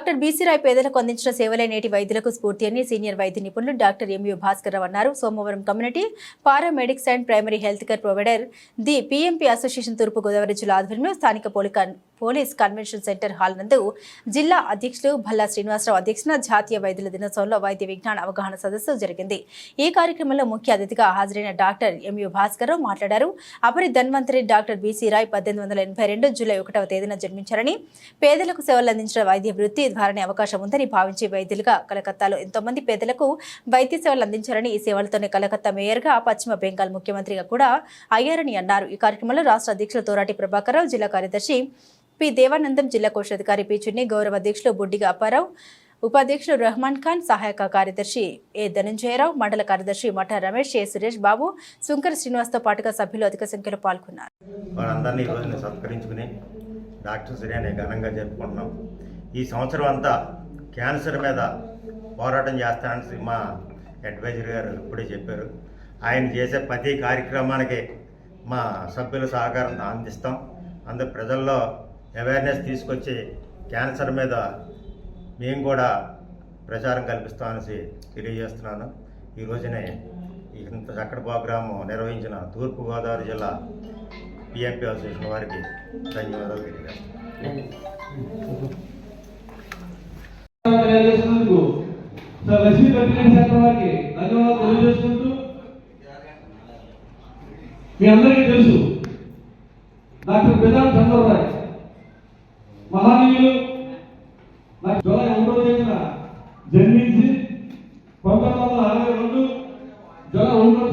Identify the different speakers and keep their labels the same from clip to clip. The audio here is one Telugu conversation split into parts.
Speaker 1: డాక్టర్ బీసీరాయ్ పేదలకు అందించిన సేవలే నేటి వైద్యులకు స్ఫూర్తి అని సీనియర్ వైద్య నిపుణులు డాక్టర్ ఎంయు భాస్కర్ అన్నారు. సోమవారం community paramedics and primary health care provider the PMP association తూర్పు గోదావరి జిల్లా ఆధ్వర్యంలో స్థానిక పోలిక పోలీస్ కన్వెన్షన్ సెంటర్ హాల్ నందు జిల్లా అధ్యక్షులు భల్లా శ్రీనివాసరావు అధ్యక్షన జాతీయ వైద్యుల దినోత్సవంలో వైద్య విజ్ఞాన అవగాహన సదస్సు జరిగింది. ఈ కార్యక్రమంలో ముఖ్య అతిథిగా హాజరైన డాక్టర్ ఎంయు భాస్కర్ రావు మాట్లాడారు. అపరి ధన్వంతరి డాక్టర్ బీసీ రాయ్ పద్దెనిమిది వందల ఎనభై రెండు జూలై ఒకటవ తేదీన జన్మించారని పేదలకు సేవలు అందించిన వైద్య వృత్తి ద్వారానే అవకాశం ఉందని భావించి వైద్యులుగా కలకత్తాలో ఎంతో మంది పేదలకు వైద్య సేవలు అందించారని ఈ సేవలతోనే కలకత్తా మేయర్గా పశ్చిమ బెంగాల్ ముఖ్యమంత్రిగా కూడా అయ్యారని అన్నారు. ఈ కార్యక్రమంలో రాష్ట్ర అధ్యక్షులు తోరాటి ప్రభాకర్ జిల్లా కార్యదర్శి పి దేవానందం జిల్లా కోశాధికారి పి చిన్ని గౌరవ అధ్యక్షులు బుడ్డిగా అప్పారావు ఉపాధ్యక్షులు రెహమాన్ ఖాన్ సహాయక కార్యదర్శి ఏ ధనంజయరావు మండల కార్యదర్శి మఠ రమేష్ ఏ సురేష్ బాబు శుంకర శ్రీనివాస్తో పాటుగా సభ్యులు అధిక సంఖ్యలో పాల్గొన్నారు.
Speaker 2: వాళ్ళందరినీ ఈ రోజున సత్కరించుకుని డాక్టర్స్ డే అనే ఘనంగా జరుపుకుంటున్నాం. ఈ సంవత్సరం అంతా క్యాన్సర్ మీద పోరాటం చేస్తానని మా అడ్వైజర్ గారు ఇప్పుడే చెప్పారు. ఆయన చేసే ప్రతి కార్యక్రమానికి మా సభ్యుల సహకారం అందిస్తాం. అందరు ప్రజల్లో అవేర్నెస్ తీసుకొచ్చి క్యాన్సర్ మీద మేము కూడా ప్రచారం కల్పిస్తామనేసి తెలియజేస్తున్నాను. ఈ రోజునే ఇంత చక్కటి ప్రోగ్రాము నిర్వహించిన తూర్పుగోదావరి జిల్లా పిఎంపీ అసోసియేషన్ వారికి ధన్యవాదాలు తెలియజేస్తున్నాను.
Speaker 3: మీ అందరికీ తెలుసు. డాక్టర్ బిదాన్ చంద్రరాయ్ మహనీయులు నాకు జూలై ఒకటో తేదీన జన్మించి పంతొమ్మిది వందల అరవై రెండు జూలై ఒకటో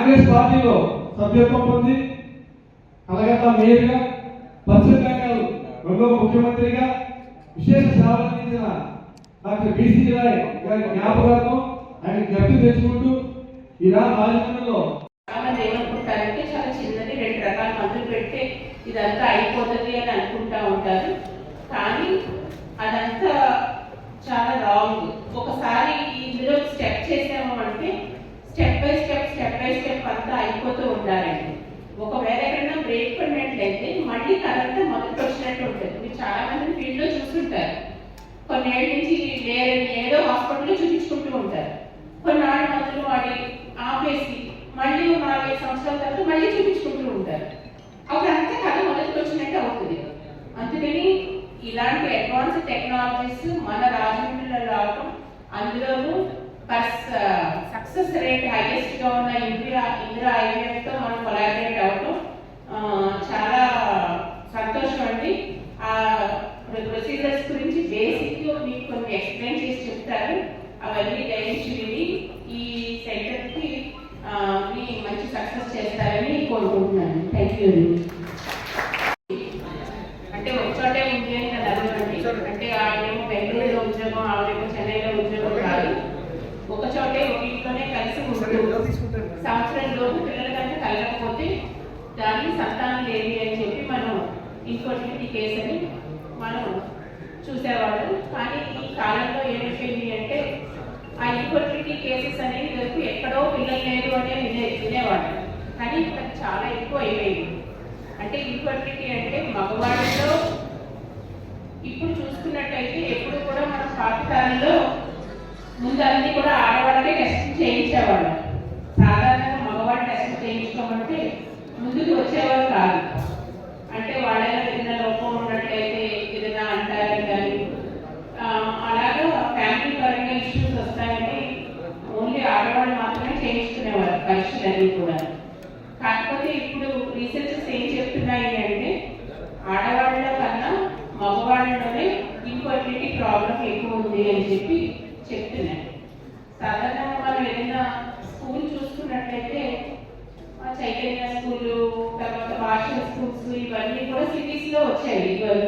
Speaker 3: కాంగ్రెస్ పార్టీలో సభ్యత్వం పొంది కలకత్తా మేయర్గా పశ్చిమ బెంగాల్ రెండో ముఖ్యమంత్రిగా విశేష సేవలు అందించిన డాక్టర్ బీసీ రాయ్ గారి జ్ఞాపకార్థం ఆయన జ్ఞప్తి తెచ్చుకుంటూ ఈ రాజమండ్రిలో
Speaker 4: చాలా చాలా చిన్నది రెండు రకాల మందులు పెడితే ఇదంతా అయిపోతుంది అని అనుకుంటా ఉంటారు. కానీ అదంతా చాలా రాంగ్. ఒకసారి ఇందులో స్టెప్ చేసాము అంటే step by step step by step అంతా అయిపోతూ ఉండాలండి. ఒకవేళ ఎక్కడైనా బ్రేక్ పడినట్లయితే మళ్ళీ అదంతా మొదటి వచ్చినట్టు ఉంటుంది. మీరు చాలా మంది ఫీల్డ్లో చూస్తుంటారు. కొన్నేళ్ళ నుంచి లేరని ఏదో హాస్పిటల్లో చూపించుకుంటూ ఉంటారు. కొన్నాళ్ళు మందులు వాడి ఆపేసి మళ్ళీ నాలుగైదు సంవత్సరాల తర్వాత మళ్ళీ చూపించుకుంటూ ఉంటారు. అప్పుడు అంతా కథ మొదటికి వచ్చినట్టు అవుతుంది. అందుకని ఇలాంటి అడ్వాన్స్ టెక్నాలజీస్ మన రాజమండ్రిలో రావడం అందులోనూ సక్సెస్ రేట్ హైయెస్ట్గా ఉన్న ఇందిరా ఇందిరా ఐవీఎఫ్తో మనం కొలాబరేట్ అవ్వడం ఆ, చాలా సంతోషం అండి ఆ ప్రొసీజర్స్ గురించి బేసిక్ మీకు కొన్ని ఎక్స్ప్లెయిన్ చేసి చెప్తారు అవన్నీ గ్రహించి విని ఈ సెంటర్కి ఆ, మీ మంచి సక్సెస్ చేస్తారని కోరుకుంటున్నాను థ్యాంక్ యూ అంటే ఒక చోటే ఉంది అని నేను అడగనండి అంటే ఆవిడేమో బెంగళూరులో ఉద్యోగం ఆవిడేమో చెన్నైలో ఉద్యోగం కాదు ఒక చోటే ఒక ఇంట్లోనే కలిసి ఉంటూ సంవత్సరం లోపు పిల్లల కంటే కలగకపోతే దాన్ని సంతానం లేని అని చెప్పి మనం ఇన్ఫర్టిలిటీ కేసు అని మనం చూసేవాళ్ళం. కానీ ఈ కాలంలో ఏమైపోయింది అంటే ఆ ఇన్ఫర్టిలిటీ కేసెస్ అనేది వరకు ఎక్కడో పిల్లలు లేదు అనే వినే వినేవాళ్ళం. కానీ ఇప్పుడు చాలా ఎక్కువ అయిపోయింది అంటే ఇన్ఫర్టిలిటీ అంటే మగవాళ్ళలో ఇప్పుడు చూసుకున్నట్టయితే ఎప్పుడు కూడా మన పాఠశాలలో ముందు అన్ని కూడా ఆడవాళ్ళకే టెస్ట్ చేయించేవాళ్ళం. సాధారణంగా మగవాళ్ళు టెస్ట్ చేయించుకోమంటే ముందుకు వచ్చేవాళ్ళు కాదు. అంటే వాళ్ళ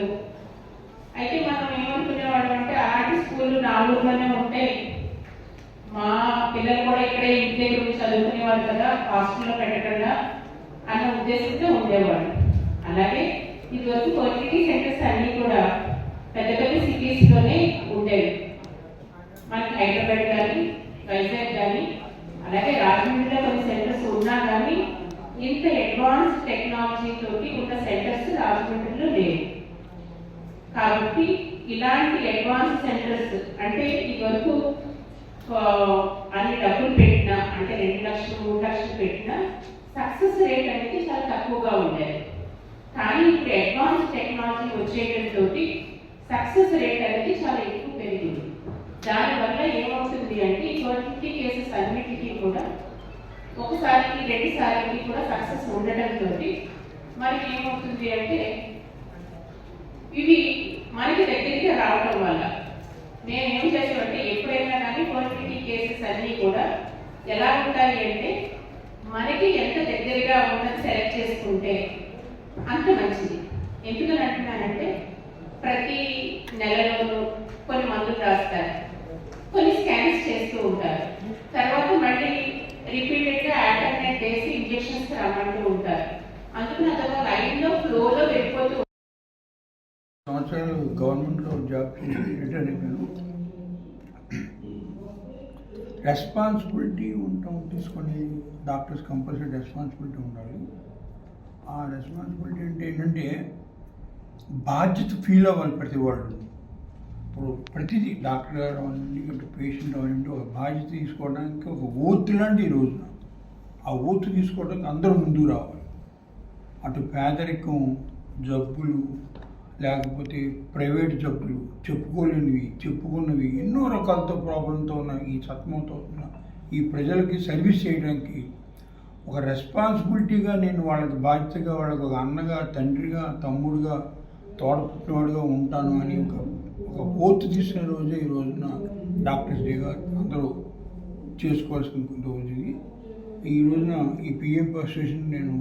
Speaker 4: ఉండదు అయితే మనం ఇవన్నీ కూడా సిటీస్లో వచ్చాయి ఉంటే మా పిల్లలు కూడా ఇక్కడే ఇంటి దగ్గర ఉండి చదువుకునేవాళ్ళు కదా హాస్టల్లో పెట్టకుండా అన్న ఉద్దేశంతో ఉండేవాడు అలాగే ఇదివరకు ఫర్టిలిటీ సెంటర్స్ అన్నీ కూడా పెద్ద పెద్ద సిటీస్లోనే ఉండేవి. మనకి హైదరాబాద్ కానీ వైజాగ్ కానీ అలాగే రాజమండ్రిలో కొన్ని సెంటర్స్ ఉన్నా కానీ ఇంత అడ్వాన్స్ టెక్నాలజీ తోటి ఉన్న సెంటర్స్ రాజమండ్రిలో లేవు. కాబట్టి ఇలాంటి అడ్వాన్స్ సెంటర్స్ అంటే ఈ వరకు అన్ని డబ్బులు పెట్టినా అంటే రెండు లక్షలు మూడు లక్షలు పెట్టినా సక్సెస్ రేట్ అనేది చాలా తక్కువగా ఉండేది. కానీ ఇప్పుడు అడ్వాన్స్ టెక్నాలజీ వచ్చేయడంతో సక్సెస్ రేట్ అనేది చాలా ఎక్కువ పెరిగింది. దానివల్ల ఏమవుతుంది అంటే ట్వంటీ కేసెస్ అన్నిటికీ కూడా ఒకసారికి రెండుసారికి కూడా సక్సెస్ ఉండటంతో మనకి ఏమవుతుంది అంటే ఇవి మనకి దగ్గరికి రావడం వల్ల నేను ఏం చేసామంటే ఎప్పుడైనా కానీ ఫర్టిలిటీ కేసెస్ అన్నీ కూడా ఎలా ఉంటాయి అంటే మనకి ఎంత దగ్గరగా ఉన్నది సెలెక్ట్ చేసుకుంటే అంత మంచిది. ఎందుకని అంటున్నానంటే ప్రతి నెలలోనూ కొన్ని మందులు రాస్తారు. కొన్ని స్కాన్స్ చేస్తూ ఉంటారు. తర్వాత మళ్ళీ రిపీటెడ్గా ఆల్టర్నేట్ వేసి ఇంజెక్షన్స్ రమ్మంటూ ఉంటారు. అందుకని అదొక లైన్లో ఫ్లోలో వెళ్ళిపోతూ
Speaker 5: సంవత్సరాలు గవర్నమెంట్లో జాబ్ చేసి రిటైర్ అయిపోయాను రెస్పాన్సిబిలిటీ ఉంటాం తీసుకొని డాక్టర్స్ కంపల్సరీ రెస్పాన్సిబిలిటీ ఉండాలి. ఆ రెస్పాన్సిబిలిటీ అంటే ఏంటంటే బాధ్యత ఫీల్ అవ్వాలి ప్రతి వాళ్ళు. ఇప్పుడు ప్రతిదీ డాక్టర్ గారు అవ్వండి ఇటు పేషెంట్ అవ్వండి ఒక బాధ్యత తీసుకోవడానికి ఒక ఓత్తు లాంటి ఈరోజు ఆ ఓత్ తీసుకోవడానికి అందరూ ముందు రావాలి. అటు పేదరికం జబ్బులు లేకపోతే ప్రైవేట్ జబ్బులు చెప్పుకోలేనివి చెప్పుకున్నవి ఎన్నో రకాలతో ప్రాబ్లంతో ఉన్న ఈ సత్మంతో ఉన్న ఈ ప్రజలకి సర్వీస్ చేయడానికి ఒక రెస్పాన్సిబిలిటీగా నేను వాళ్ళకి బాధ్యతగా వాళ్ళకి ఒక అన్నగా తండ్రిగా తమ్ముడుగా తోడపుట్టినవాడుగా ఉంటాను అని ఒక ఒక ఓత్ తీసిన రోజే ఈ రోజున డాక్టర్స్ డేగా అందరూ చేసుకోవాల్సిన రోజు ఇది. ఈ రోజున ఈ పిఎం అసోసియేషన్ నేను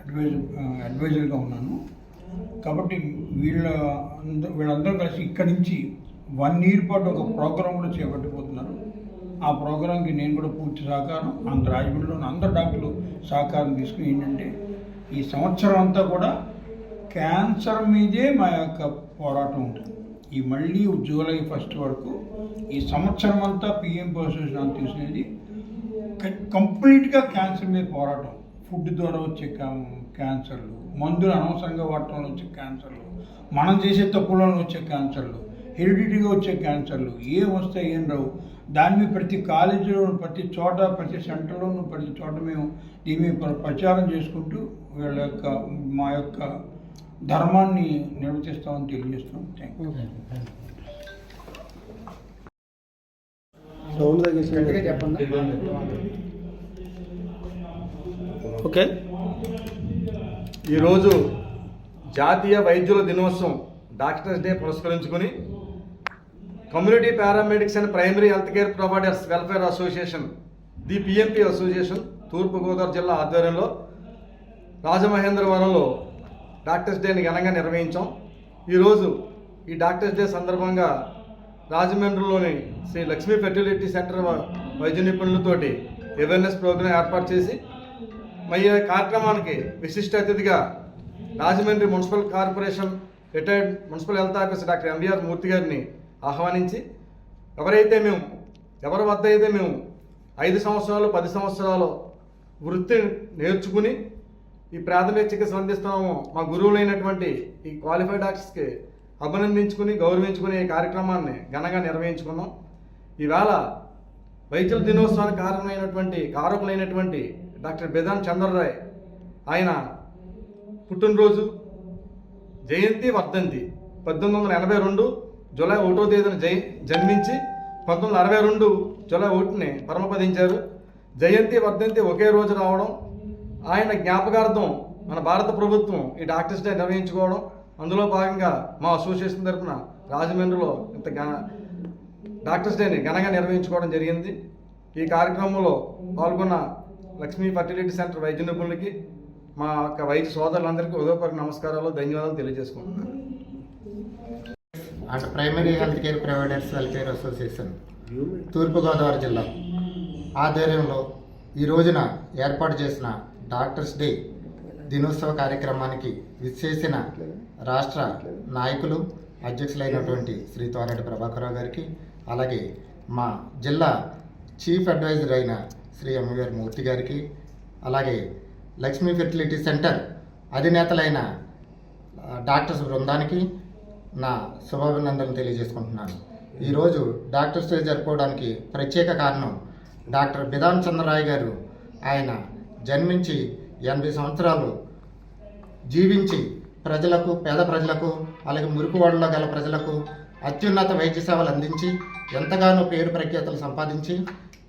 Speaker 5: అడ్వైజర్ అడ్వైజర్గా ఉన్నాను. కాబట్టి వీళ్ళ వీళ్ళందరూ కలిసి ఇక్కడి నుంచి వన్ ఇయర్ పాటు ఒక ప్రోగ్రామ్ కూడా చేపట్టిపోతున్నారు. ఆ ప్రోగ్రాంకి నేను కూడా పూర్తి సహకారం అంత రాజమండ్రిలో అందరు డాక్టర్లు సహకారం తీసుకుని ఏంటంటే ఈ సంవత్సరం అంతా కూడా క్యాన్సర్ మీదే మా యొక్క పోరాటం ఉంటుంది. ఈ మళ్ళీ జూలై ఫస్ట్ వరకు ఈ సంవత్సరం అంతా పిఎం అసోసియేషన్ అంత తీసుకునేది కంప్లీట్గా క్యాన్సర్ మీద పోరాటం. ఫుడ్ ద్వారా వచ్చే క్యాన్సర్లు మందులు అనవసరంగా వాడటం వల్ల వచ్చే క్యాన్సర్లు మనం చేసే తప్పుల వల్ల వచ్చే క్యాన్సర్లు హెరిడిటీగా వచ్చే క్యాన్సర్లు ఏం వస్తాయి ఏం రావు. దాని మీద ప్రతి కాలేజీలో ప్రతి చోట ప్రతి సెంటర్లోనూ ప్రతి చోట మేము దీని ప్రచారం చేసుకుంటూ వీళ్ళ యొక్క మా యొక్క ధర్మాన్ని నిర్వర్తిస్తామని తెలియజేస్తాం థ్యాంక్ యూ
Speaker 6: చెప్పండి. ఓకే.
Speaker 3: ఈరోజు జాతీయ వైద్యుల దినోత్సవం డాక్టర్స్ డే పురస్కరించుకుని community paramedics and primary health care providers welfare association the PMP association తూర్పుగోదావరి జిల్లా ఆధ్వర్యంలో రాజమహేంద్రవరంలో డాక్టర్స్ డేని ఘనంగా నిర్వహించాం. ఈరోజు ఈ డాక్టర్స్ డే సందర్భంగా రాజమండ్రిలోని శ్రీ లక్ష్మీ ఫెర్టిలిటీ సెంటర్ వైద్య నిపుణులతోటి అవేర్నెస్ ప్రోగ్రాం ఏర్పాటు చేసి మరి కార్యక్రమానికి విశిష్ట అతిథిగా Rajahmundry municipal corporation retired municipal health officer doctor MBR Murthy గారిని ఆహ్వానించి ఎవరైతే మేము ఎవరి వద్ద అయితే మేము ఐదు సంవత్సరాలు పది సంవత్సరాలు వృత్తి నేర్చుకుని ఈ ప్రాథమిక చికిత్స అందిస్తున్నాము మా గురువులైనటువంటి ఈ క్వాలిఫైడ్ డాక్టర్స్కి అభినందించుకుని గౌరవించుకునే ఈ కార్యక్రమాన్ని ఘనంగా నిర్వహించుకున్నాం. ఈవేళ వైద్యుల దినోత్సవానికి కారణమైనటువంటి కారకులైనటువంటి డాక్టర్ బెదాన్ చంద్రరాయ్. ఆయన పుట్టినరోజు జయంతి వర్ధంతి పద్దెనిమిది వందల ఎనభై రెండు జూలై ఒకటో తేదీన జై జన్మించి పంతొమ్మిది వందల అరవై రెండు జూలై ఒకటిని పరమపదించారు. జయంతి వర్ధంతి ఒకే రోజు రావడం ఆయన జ్ఞాపకార్థం మన భారత ప్రభుత్వం ఈ డాక్టర్స్ డే నిర్వహించుకోవడం అందులో భాగంగా మా అసోసియేషన్ తరఫున రాజమండ్రిలో ఇంత ఘన డాక్టర్స్ డేని ఘనంగా నిర్వహించుకోవడం జరిగింది. ఈ కార్యక్రమంలో పాల్గొన్న లక్ష్మీ ఫర్టిలిటీ సెంటర్ వైద్య నిపుణులకి మా యొక్క వైద్య సోదరులందరికీ ఉదయపూర్వక నమస్కారాలు ధన్యవాదాలు తెలియజేసుకుంటున్నాను.
Speaker 7: And primary health care providers welfare association తూర్పుగోదావరి జిల్లా ఆధ్వర్యంలో ఈ రోజున ఏర్పాటు చేసిన డాక్టర్స్ డే దినోత్సవ కార్యక్రమానికి విచ్చేసిన రాష్ట్ర నాయకులు అధ్యక్షులైనటువంటి శ్రీ తోరెడ్డి ప్రభాకరరావు గారికి అలాగే మా జిల్లా చీఫ్ అడ్వైజర్ అయిన శ్రీ అమ్మగారి మూర్తి గారికి అలాగే లక్ష్మీ ఫెర్టిలిటీ సెంటర్ అధినేతలైన డాక్టర్స్ బృందానికి నా శుభాభినందనలు తెలియజేసుకుంటున్నాను. ఈరోజు డాక్టర్స్ డే జరుపుకోవడానికి ప్రత్యేక కారణం డాక్టర్ బిధాన్ చంద్రరాయ్ గారు. ఆయన జన్మించి ఎనభై సంవత్సరాలు జీవించి ప్రజలకు పేద ప్రజలకు అలాగే మురుకువాడలో గల ప్రజలకు అత్యున్నత వైద్య సేవలు అందించి ఎంతగానో పేరు ప్రఖ్యాతలు సంపాదించి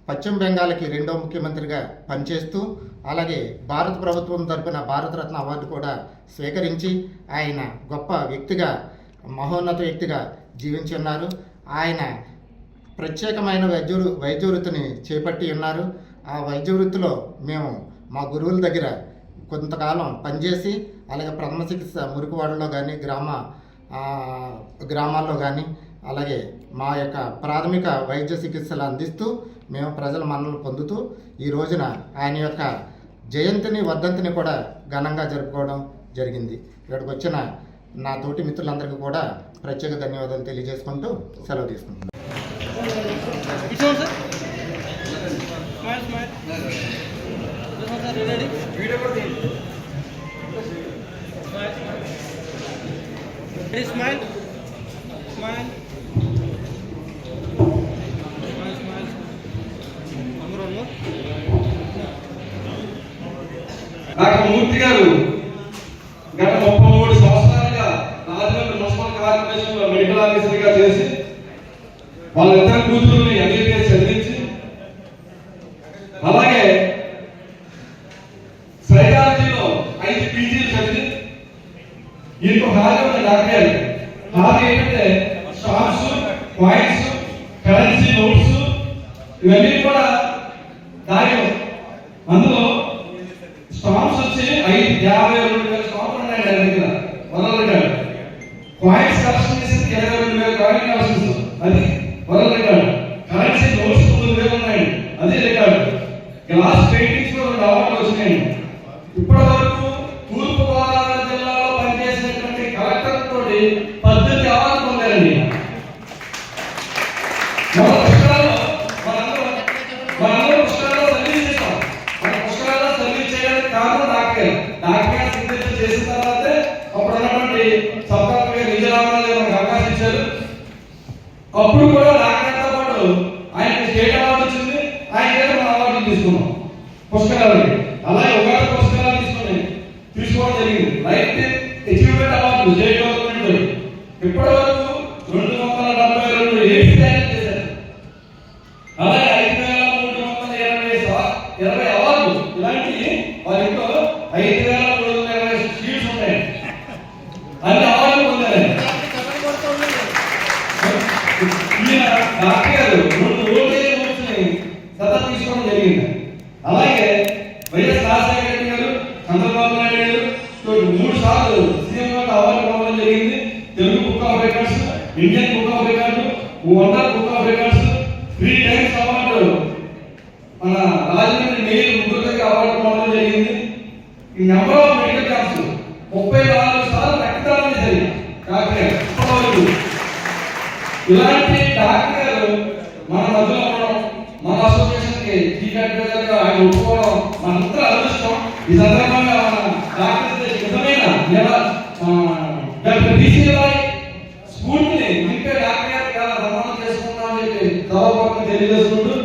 Speaker 7: పశ్చిమ బెంగాల్కి రెండో ముఖ్యమంత్రిగా పనిచేస్తూ అలాగే భారత ప్రభుత్వం తరపున భారతరత్న అవార్డు కూడా స్వీకరించి ఆయన గొప్ప వ్యక్తిగా మహోన్నత వ్యక్తిగా జీవించి ఉన్నారు ఆయన ప్రత్యేకమైన వైద్య వైద్య వృత్తిని చేపట్టి ఉన్నారు. ఆ వైద్య వృత్తిలో మేము మా గురువుల దగ్గర కొంతకాలం పనిచేసి అలాగే ప్రథమ చికిత్స మురికివాడలో కానీ గ్రామ గ్రామాల్లో కానీ అలాగే మా యొక్క ప్రాథమిక వైద్య చికిత్సలు అందిస్తూ మేము ప్రజల మన్నలు పొందుతూ ఈ రోజున ఆయన యొక్క జయంతిని వర్ధంతిని కూడా ఘనంగా జరుపుకోవడం జరిగింది ఇక్కడికి వచ్చిన నా తోటి మిత్రులందరికీ కూడా ప్రత్యేక ధన్యవాదాలు తెలియజేసుకుంటూ సెలవు తీసుకుంటున్నాను
Speaker 8: Smile. Smile, smile. One
Speaker 3: నాకు మూర్తి గారు గత ముప్పై మూడు సంవత్సరాలుగా రాజమండ్రి మున్సిపల్ కార్పొరేషన్లో మెడికల్ ఆఫీసర్గా చేసి వాళ్ళిద్దరు కూతురుని ఎంబీబీఎస్ చదివించి అలాగే సైకాలజీలో ఐదు పీజీలు చదివి ఇంకో హాజీ ఉన్న డాక్టర్ గారు. హాజీ ఏంటంటే స్టాంప్స్ కాయిన్స్ కరెన్సీ నోట్స్ ఇవన్నీ కూడా దాని అప్పుడు కూడా ఇలాంటి డాక్టర్ మన మధ్యలో ఉండడం మన అసోసియేషన్కి చీఫ్ అడ్వైజర్గా ఆయన ఒప్పుకోవడం మనంతా అదృష్టం. ఈ సందర్భంగా మన డాక్టర్ నిజమైన నిల- డాక్టర్ బీసీ రాయ్ స్ఫూర్తిని నింపే డాక్టర్ గారు చాలా సన్మానం చేసుకుంటామని చెప్పి సభాపతిని తెలియజేసుకుంటూ.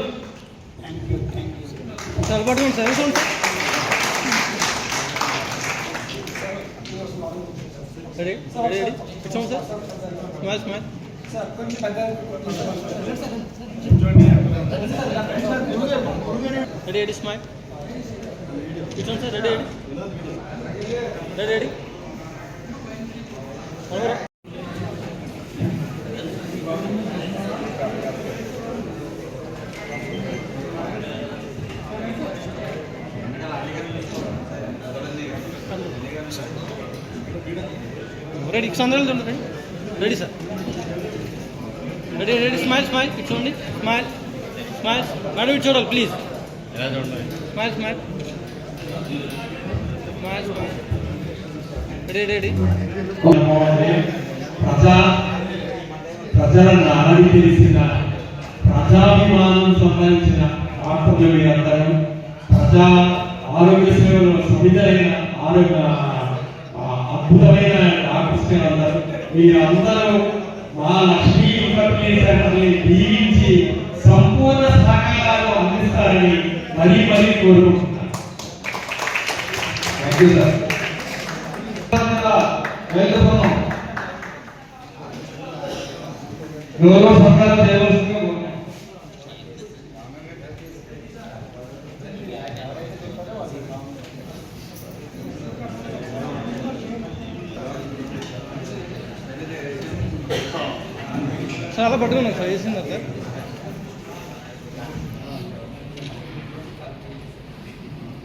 Speaker 8: సార్ పట్టుకోండి రెడీ రెడీ రెడీ కూర్చోండి sir. Smile smile ready ready smile కూర్చోండి sir ready ready ready ready ready సందర్భం ready ready sir ready ready smile smile ఇటు చూడండి స్మైల్ స్మైల్ మేడం ఇటు చూడాలి please smile smile smile smile ready ready
Speaker 9: ప్రజా ప్రజలను నాడి తెలిసిన ప్రజాభిమానం సంబంధించిన వార్తలు మీరందరూ ప్రజా ఆరోగ్య సేవలో సువిధైన ఆరోగ్య అద్భుతమైన డాక్టర్స్ అందరూ మీరందరూ మా లక్ష్మీ సెంటర్ని దీవించి సంపూర్ణ సహకారాలు అందిస్తారని మరీ మరీ కోరుకుంటున్నాను. థ్యాంక్ యూ సార్
Speaker 8: చాలా అలా పట్టుకున్నాను సార్ వేసిందా సార్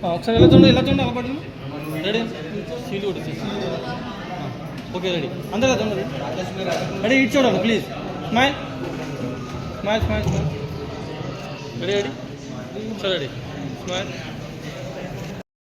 Speaker 8: ఒకసారి ఎలా చూడండి ఎలా చూడండి అలా పట్టుకుని రెడీ సీల్ కూడా ఓకే రెడీ అందరూ ఎలా చూడండి? రెడీ ఇటు చూడండి please smile smile smile smile ready ready సరే రెడీ స్మైల్